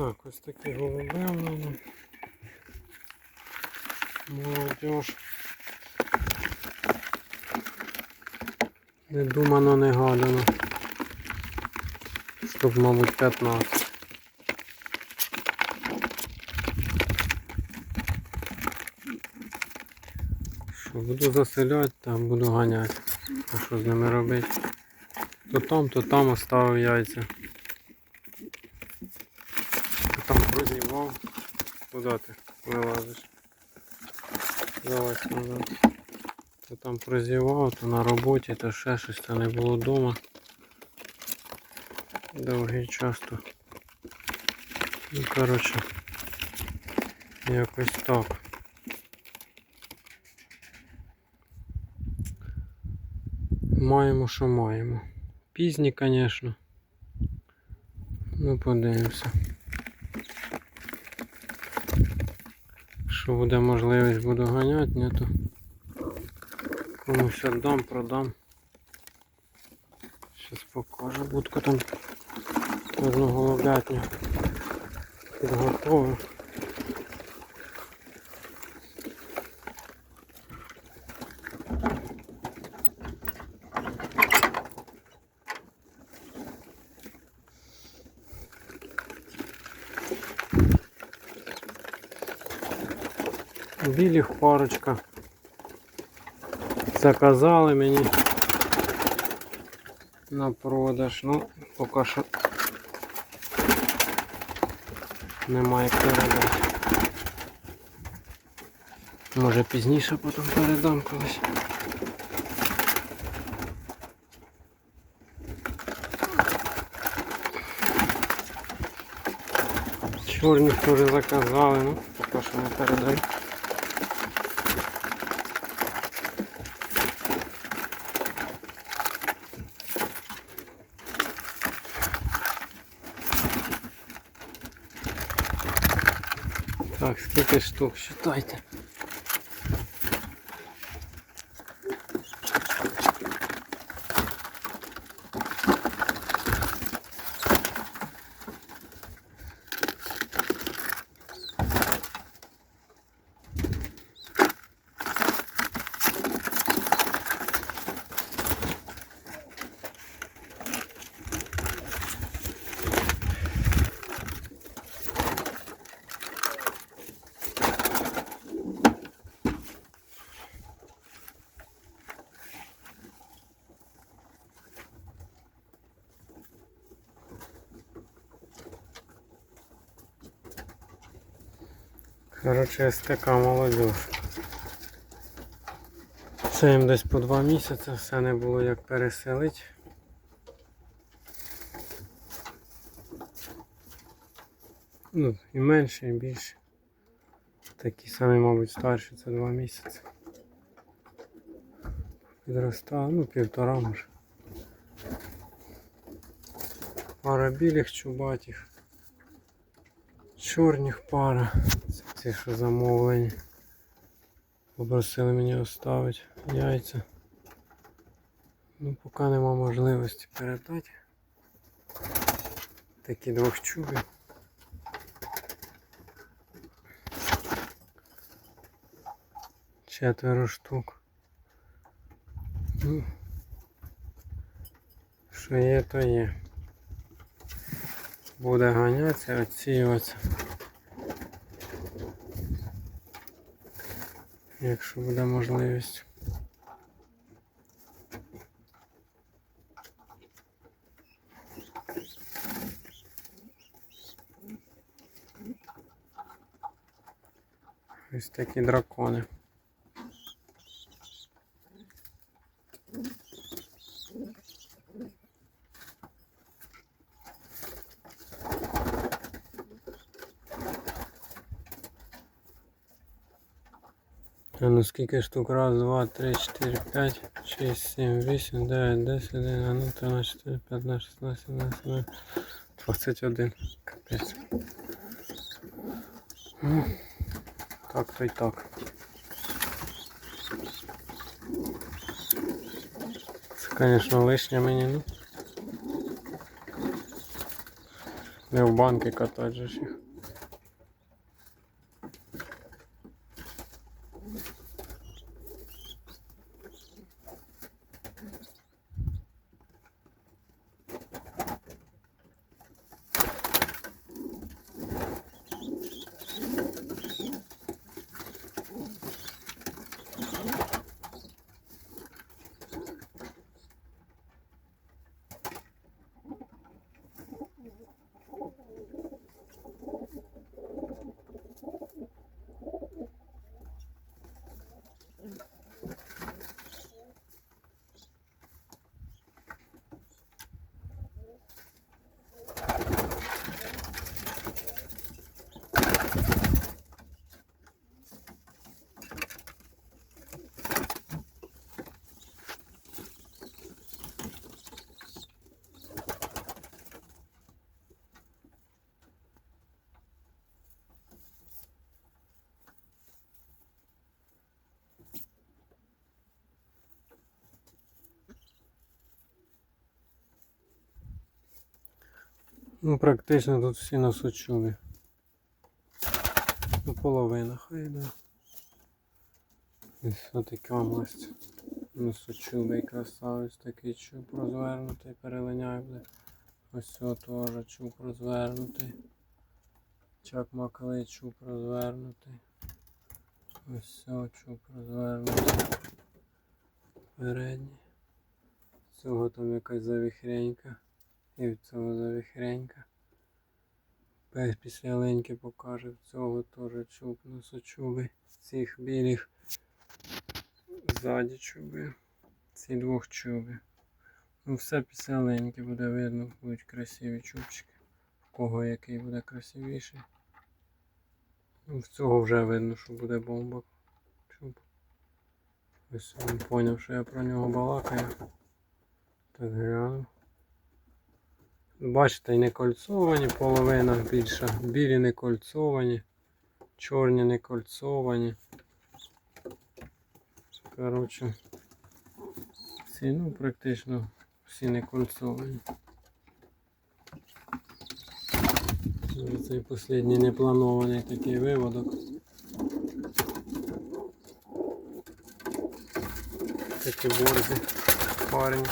Так, ось такі голуби в мене. Молодіж. Не думано, не гадано. Штук, мабуть, 15. Що, буду заселяти, там буду ганяти. А що з ними робити? То там, то там оставив яйця. То там прозівав. Куди ти вилазиш? Залазь назад. То там прозівав, то на роботі, то ще щось, то не було вдома. Довгий час то. Ну, коротше, якось так. Маємо, що маємо. Пізні, звісно. Ну, подивимося. Що буде можливість буду ганяти, не то комусь віддам, продам. Щас покажу. Будку там одну голубятню підготовив. Білих парочка. Заказали мені на продаж. Ну, поки що немає передати. Може пізніше потім передам колись. Чорних теж заказали, ну, поки що не передаю. Так, скільки штук, считайте. Короче, ось така молодіж. Це їм десь по два місяці, все не було як переселити. Ну, і менше, і більше. Такі самі, мабуть, старші, це два місяці. Підростав, ну, півтора може. Пара білих чубатих. Чорних пара. Це ті, що замовлені. Попросили мені оставити яйця. Ну, поки нема можливості передати. Такі двох чубів. Четверо штук. Ну, що є, то є. Буде ганятися, відсіюватися. Якщо буде можливість. Ось такі дракони. Ну скільки штук? Раз, два, три, чотири, п'ять, шість, сім, вісім, дев'ять, десять, один, ну, 13, 14, 15, 16, 17, 18, 21. Капець. Ну, так то й так. Це, звісно, лишнє мені, ну. Не в банки катать же їх. Ну, практично тут всі носочули. Ну, половина хай, да. Ось отака ось носочубий красавець, такий чуб розвернутий, перелиняє буде. Ось цього теж чуб розвернутий. Чакмаклий чуб розвернутий. Ось цього чуб розвернутий. Передній. Цього там якась завіхренька. І в цього завіхренька. Пес після леньки покаже, в цього теж чуб носочуби. Цих білих ззаді чуби. Ці двох чуби. Ну все після леньки буде видно, будуть красиві чубчики. В кого який буде красивіший. Ну, в цього вже видно, що буде бомба. Чуб. Ось він поняв, що я про нього балакаю. Так гляну. Бачите, і не кольцовані, половина більша. Білі не кольцовані, чорні не кольцовані. Коротше, всі, ну, практично всі не кольцовані. Цей останній непланований такий виводок. Такі борзи, парень.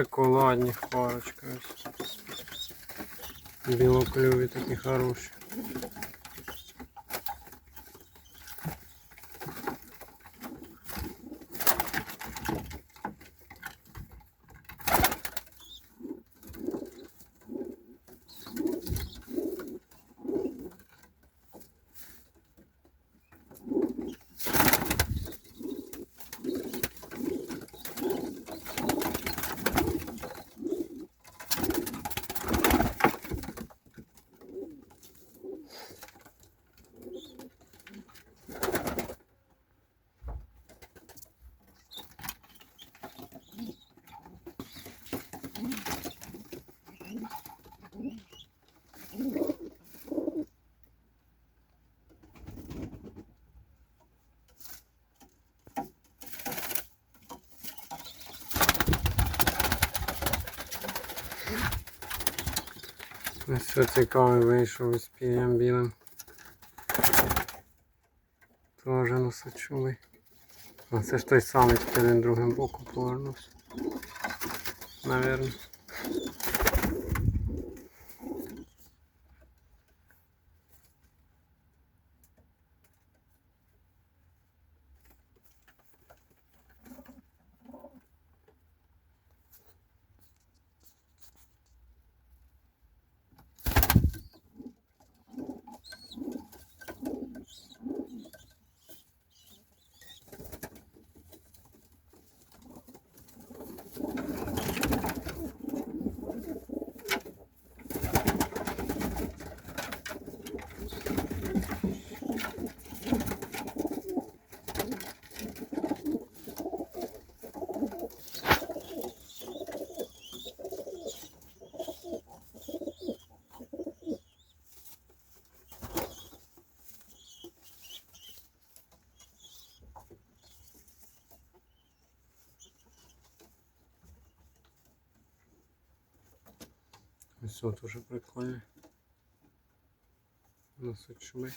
Шоколадні парочка. Білоклюві такі хороші. Ось що цікавий вийшов із пієм білим. Тоже носочулий. А це ж той самий тільки він другим боком повернувся. Наверно. Ось тоже прикольно. Носочуби.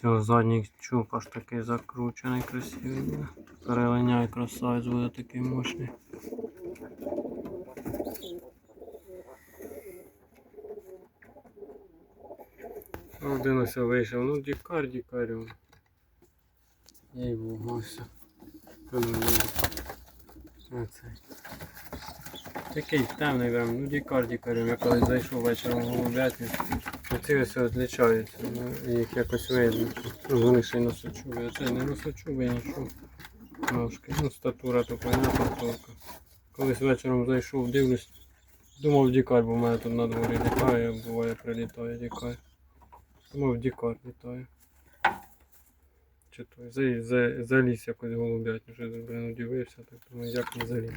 Цього задній чуб аж такий закручений, красивий. Перелиняй красавець буде такий мощний. Один ось вийшов, ну дікар, дікарю. Їй. Оцей. Такий темний прям, ну дікар дікарем. Я колись зайшов вечором в голубятню. Оці ось відлічаються, ну, їх якось видно. Вони ще й носочуби, а це не носочуби, нічого. Ножки. Ну, статура то понятна тільки. Колись вечором зайшов, дивлюсь, думав дікар, бо в мене тут на дворі літає, буває прилітає дікар. Думав дікар літає. Чи то за, за, заліз якось голубятню, вже блин, удивився, так думаю, як не заліз.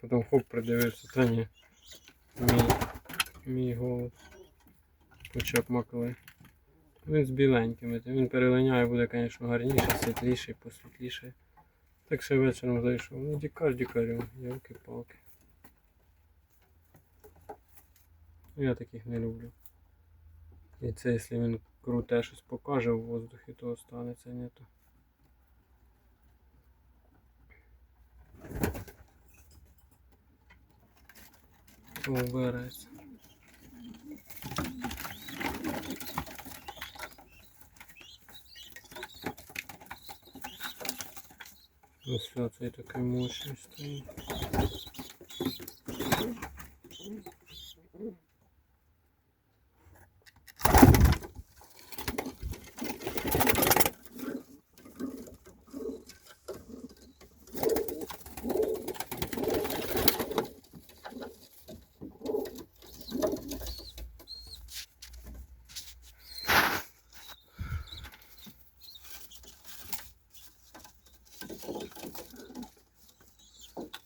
Потім хоп придивився, та ні. Мій, мій голос. Почав макли. Він з біленькими. Він перелиняє, буде, звісно, гарніший, світліший, посвітліший. Так ще вечором зайшов. Ну, дікар дікарю, ялки-палки. Ну, Я таких не люблю. І це, якщо він круте щось покаже в воздухі, то останеться не то. То цей такий мощний стоїть.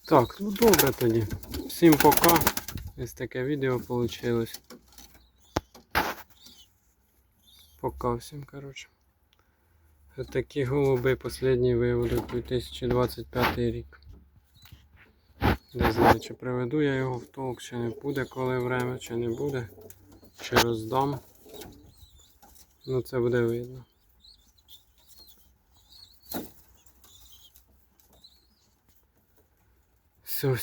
Так, ну добре тоді. Всім пока. Ось таке відео вийшло. Пока всім, коротше. Ось такі голуби, останній виводок 2025 рік. Не знаю, чи приведу я його в толк, чи не буде, коли время, чи не буде. Чи роздам. Ну це буде видно. Все, всім